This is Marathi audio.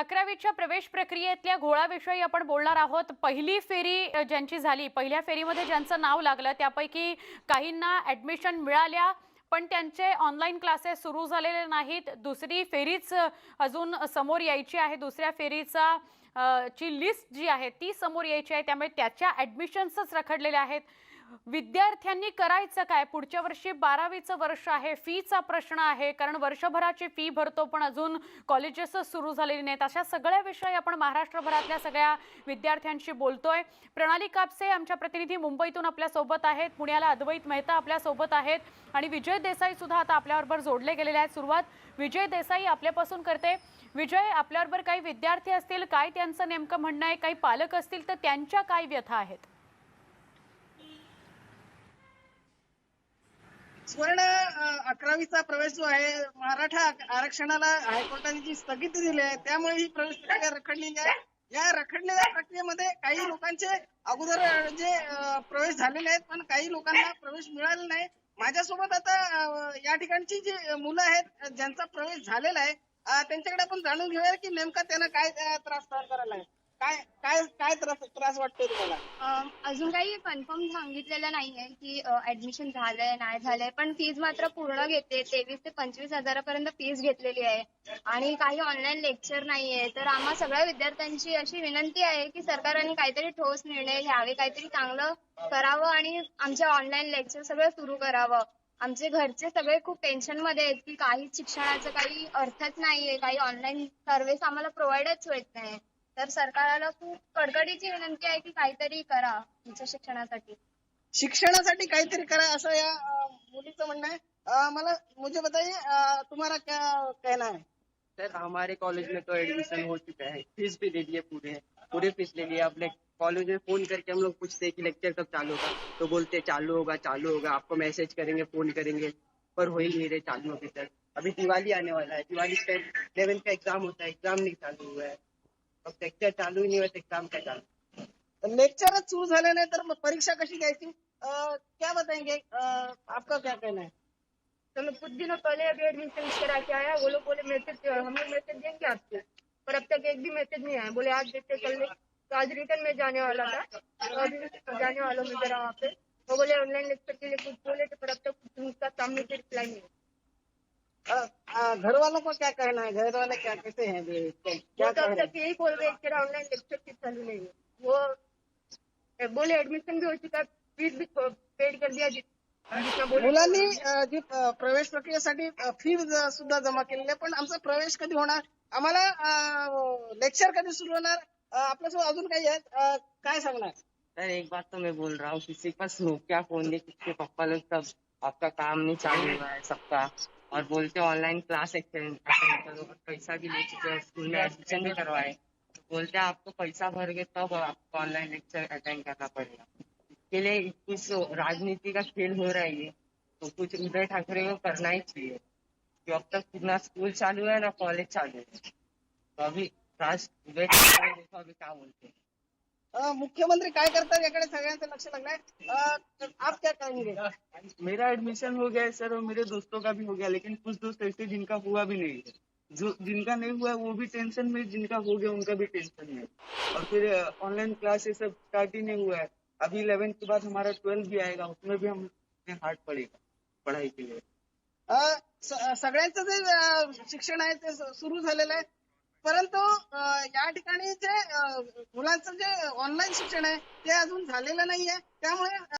अकरावीच्या प्रवेश प्रक्रियेतल्या घोळाविषयी आपण बोलणार आहोत. पहिली फेरी ज्यांची झाली पहिल्या फेरीमध्ये ज्यांचं नाव लागलं त्यापैकी काहींना ॲडमिशन मिळाल्या पण त्यांचे ऑनलाईन क्लासेस सुरू झालेले नाहीत. दुसरी फेरीच अजून समोर यायची आहे. दुसऱ्या फेरीचा ची लिस्ट जी आहे ती समोर यायची आहे. त्यामुळे त्याच्या ॲडमिशन्सच रखडलेल्या आहेत. विद्यार्थ्यांनी करायचं काय? पुढच्या वर्षी बारावीचं वर्ष आहे फीचा प्रश्न आहे कारण वर्षभराची फी भरतो पण अजून कॉलेजेसच सुरू झालेली नाहीत. अशा सगळ्या विषयी आपण महाराष्ट्रभरातल्या सगळ्या विद्यार्थ्यांशी बोलतोय. प्रणाली कापसे आमच्या प्रतिनिधी मुंबईतून आपल्यासोबत आहेत. पुण्याला अद्वैत मेहता आपल्यासोबत आहेत. आणि विजय देसाई सुद्धा आता आपल्याबरोबर जोडले गेलेले आहेत. सुरुवात विजय देसाई आपल्यापासून करते. विजय आपल्याबरोबर काही विद्यार्थी असतील काय त्यांचं नेमकं म्हणणं आहे? काही पालक असतील तर त्यांच्या काय व्यथा आहेत? सुवर्ण अकरावीचा प्रवेश जो आहे मराठा आरक्षणाला हायकोर्टाने जी स्थगिती दिली आहे त्यामुळे ही प्रवेश प्रक्रिया रखडलेली आहे. या रखडलेल्या प्रक्रियेमध्ये काही लोकांचे अगोदर म्हणजे, जे प्रवेश झालेले आहेत पण काही लोकांना प्रवेश मिळाला नाही. माझ्यासोबत आता या ठिकाणची जी मुलं आहेत ज्यांचा प्रवेश झालेला आहे त्यांच्याकडे आपण जाणून घेऊया की नेमका त्यांना काय त्रास सहन करायला आहे काय काय काय त्रास त्रास वाटतोय तुम्हाला? अं, अजून काही कन्फर्म सांगितलेलं नाहीये की ऍडमिशन झालंय नाही झालंय. पण फीज मात्र पूर्ण घेते. तेवीस ते पंचवीस हजारापर्यंत फीज घेतलेली आहे. आणि काही ऑनलाईन लेक्चर नाहीये. तर आम्हा सगळ्या विद्यार्थ्यांची अशी विनंती आहे की सरकारने काहीतरी ठोस निर्णय घ्यावे काहीतरी चांगलं करावं आणि आमचे ऑनलाईन लेक्चर सगळं सुरू करावं. आमचे घरचे सगळे खूप टेन्शनमध्ये आहेत की काही शिक्षणाचं काही अर्थच नाहीये. काही ऑनलाईन सर्व्हिस आम्हाला प्रोव्हाइडच होत नाही. तर सरकारला खूप कडकडीची विनंती आहे की काहीतरी करा आमच्या शिक्षणासाठी. शिक्षणासाठी काहीतरी करा असं या अ, मुलीचं म्हणणं आहे. अ, मला मुझे बताइए अ, तुम्हारा क्या कहना है? सर हमारे कॉलेज में तो एडमिशन हो चुका है। फीस भी ले लिए पूरे पूरे फीस ले लिए। अब कॉलेज में फोन करके हम लोग पूछते हैं कि लेक्चर कब चालू होगा। तो बोलते हैं चालू होगा चालू होगा। आपको मैसेज करेंगे फोन करेंगे। पर हो ही नहीं रहे चालू अभी तक अभी दिवाली आने वाला है। दिवाली पे इलेवेंथ का एग्जाम होता है। एग्जाम नहीं चालू हुआ है। अब लेक्चर चालू ही नहीं हुआ तो एग्ज़ाम चालू लेक्चरच सुरू झाले नाही तर मग परीक्षा कशी घ्यायची? क्या बताएँगे? आपका क्या कहना है? तो मैं कुछ दिनों पहले अभी एडमिशन करा के आया वो लोग बोले मैसेज हम लोग मैसेज देंगे आपको। पर अब तक एक भी मैसेज नहीं आया। बोले आज देते कल नहीं। तो आज रिटर्न में जाने वाला था। तो अभी जाने वाला हूँ जरा वहाँ पे। वो बोले ऑनलाइन लेक्चर के लिए कुछ बोले थे पर अब तक उसका सामने से रिप्लाई नहीं है। घर वालों को क्या कहना है? घर वाले क्या कहते हैं ये, क्या कह अब रहे तक यही बोल रहे हैं कि ऑनलाइन लेक्चर की चालू नहीं है वो बोले एडमिशन भी हो चुका है फीस भी पेड कर दिया जित- जितना हैं बोले मुलांनी जी प्रवेश प्रक्रियेसाठी फी सुद्धा जमा केलेली आहे पण आमचा प्रवेश कधी होणार? आम्हाला लेक्चर कधी सुरू होणार? आपल्यासोबत अजून काही आहेत? काय सांगणार? सर एक बात तो मैं बोल रहा हूँ किसी का नोकिया फोन नहीं किसके पापा लोग सब आपका काम नहीं चालू हुआ है सबका। और बोलते ऑनलाइन क्लास अटेंड करो और पैसा भी ले चुके हैं स्कूल में एडमिशन भी करवाए। तो बोलते हैं आपको पैसा भर के तब आपको ऑनलाइन लेक्चर अटेंड करना पड़ेगा। इसके लिए कुछ राजनीति का खेल हो रहा है ये तो कुछ उदय ठाकरे को करना ही चाहिए। कि अब तक ना स्कूल चालू है ना कॉलेज चालू है। तो अभी राज, उदय ठाकरे देखो अभी क्या बोलते हैं। मुख्यमंत्री काय करतात याकडे सगळ्यांचं लक्ष अ, आप क्या कहेंगे? मेरा एडमिशन हो गया है सर और मेरे दोस्तों का भी हो गया लेकिन कुछ दोस्त ऐसे जिनका हुआ भी नहीं है। जो जिनका नहीं हुआ है वो भी टेंशन में जिनका हो गया उनका भी टेंशन में और फिर ऑनलाइन क्लासेस सब स्टार्ट ही नहीं हुआ है। अभी इलेवेंथ के बाद हमारा ट्वेल्थ भी आएगा उसमें भी हम हार्ड पड़ेगा पढ़ाई के लिए। सगळ्यांचं जे शिक्षण आहे ते सुरू झालेलं आहे. परंतु या ठिकाणी जे मुलांचं जे ऑनलाईन शिक्षण आहे ते अजून झालेलं नाहीये. त्यामुळे